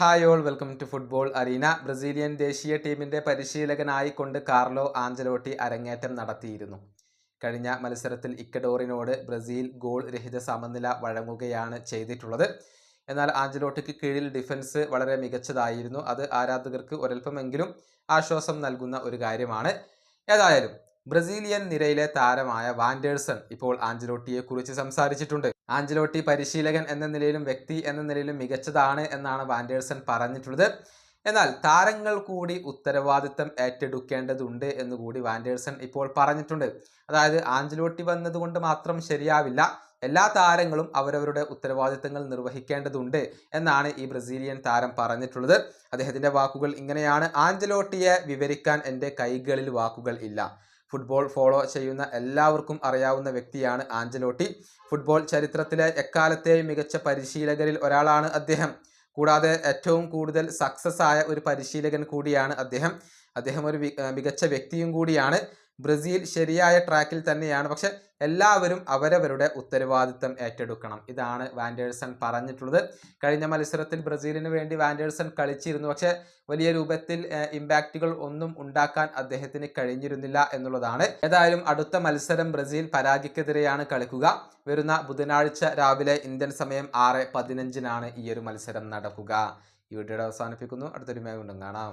Hi all welcome to football arena. Brazilian ദേശീയ ടീമിന്റെ പരിശീലകനായി കൊണ്ട് കാർലോ ആഞ്ചലോട്ടി അരങ്ങേറ്റം നടത്തിയിരുന്നു. കഴിഞ്ഞ മത്സരത്തിൽ ഇക്കഡോറിനോട് ബ്രസീൽ ഗോൾ രഹിത സമനില വഴങ്ങുകയാണ് ചെയ്തിട്ടുള്ളത്. എന്നാൽ ആഞ്ചലോട്ടിക്ക് കീഴിൽ ഡിഫൻസ് വളരെ മികച്ചതായിരുന്നു. അത് ആരാധകർക്ക് ഒരൽപ്പമെങ്കിലും ആശ്വാസം നൽകുന്ന ഒരു കാര്യമാണ്. ഏതായാലും ബ്രസീലിയൻ നിരയിലെ താരമായ വാൻഡേഴ്സൺ ഇപ്പോൾ ആഞ്ചലോട്ടിയെ കുറിച്ച് സംസാരിച്ചിട്ടുണ്ട്. ആഞ്ചലോട്ടി പരിശീലകൻ എന്ന നിലയിലും വ്യക്തി എന്ന നിലയിലും മികച്ചതാണ് എന്നാണ് വാൻഡേഴ്സൺ പറഞ്ഞിട്ടുള്ളത്. എന്നാൽ താരങ്ങൾ കൂടി ഉത്തരവാദിത്തം ഏറ്റെടുക്കേണ്ടതുണ്ട് എന്ന് കൂടി വാൻഡേഴ്സൺ ഇപ്പോൾ പറഞ്ഞിട്ടുണ്ട്. അതായത് ആഞ്ചലോട്ടി വന്നതുകൊണ്ട് മാത്രം ശരിയാവില്ല. എല്ലാ താരങ്ങളും അവരവരുടെ ഉത്തരവാദിത്തങ്ങൾ നിർവഹിക്കേണ്ടതുണ്ട് എന്നാണ് ഈ ബ്രസീലിയൻ താരം പറഞ്ഞിട്ടുള്ളത്. അദ്ദേഹത്തിന്റെ വാക്കുകൾ ഇങ്ങനെയാണ്. ആഞ്ചലോട്ടിയെ വിവരിക്കാൻ എന്റെ കൈകളിൽ വാക്കുകൾ ഇല്ല. ഫുട്ബോൾ ഫോളോ ചെയ്യുന്ന എല്ലാവർക്കും അറിയാവുന്ന വ്യക്തിയാണ് ആഞ്ചലോട്ടി. ഫുട്ബോൾ ചരിത്രത്തിലെ എക്കാലത്തെയും മികച്ച പരിശീലകരിൽ ഒരാളാണ് അദ്ദേഹം. കൂടാതെ ഏറ്റവും കൂടുതൽ സക്സസ് ആയ ഒരു പരിശീലകൻ കൂടിയാണ് അദ്ദേഹം. അദ്ദേഹം ഒരു മികച്ച വ്യക്തിയും കൂടിയാണ്. ബ്രസീൽ ശരിയായ ട്രാക്കിൽ തന്നെയാണ്. പക്ഷെ എല്ലാവരും അവരവരുടെ ഉത്തരവാദിത്തം ഏറ്റെടുക്കണം. ഇതാണ് വാൻഡേഴ്സൺ പറഞ്ഞിട്ടുള്ളത്. കഴിഞ്ഞ മത്സരത്തിൽ ബ്രസീലിന് വേണ്ടി വാൻഡേഴ്സൺ കളിച്ചിരുന്നു. പക്ഷേ വലിയ രൂപത്തിൽ ഇമ്പാക്റ്റുകൾ ഒന്നും ഉണ്ടാക്കാൻ അദ്ദേഹത്തിന് കഴിഞ്ഞിരുന്നില്ല എന്നുള്ളതാണ്. ഏതായാലും അടുത്ത മത്സരം ബ്രസീൽ പരാജയക്കെതിരെയാണ് കളിക്കുക. വരുന്ന ബുധനാഴ്ച രാവിലെ ഇന്ത്യൻ സമയം ആറ് പതിനഞ്ചിനാണ് ഈ ഒരു മത്സരം നടക്കുക. ഈ വീഡിയോയുടെ അവസാനിപ്പിക്കുന്നു. അടുത്തൊരു മേ വീണ്ടും കാണാം.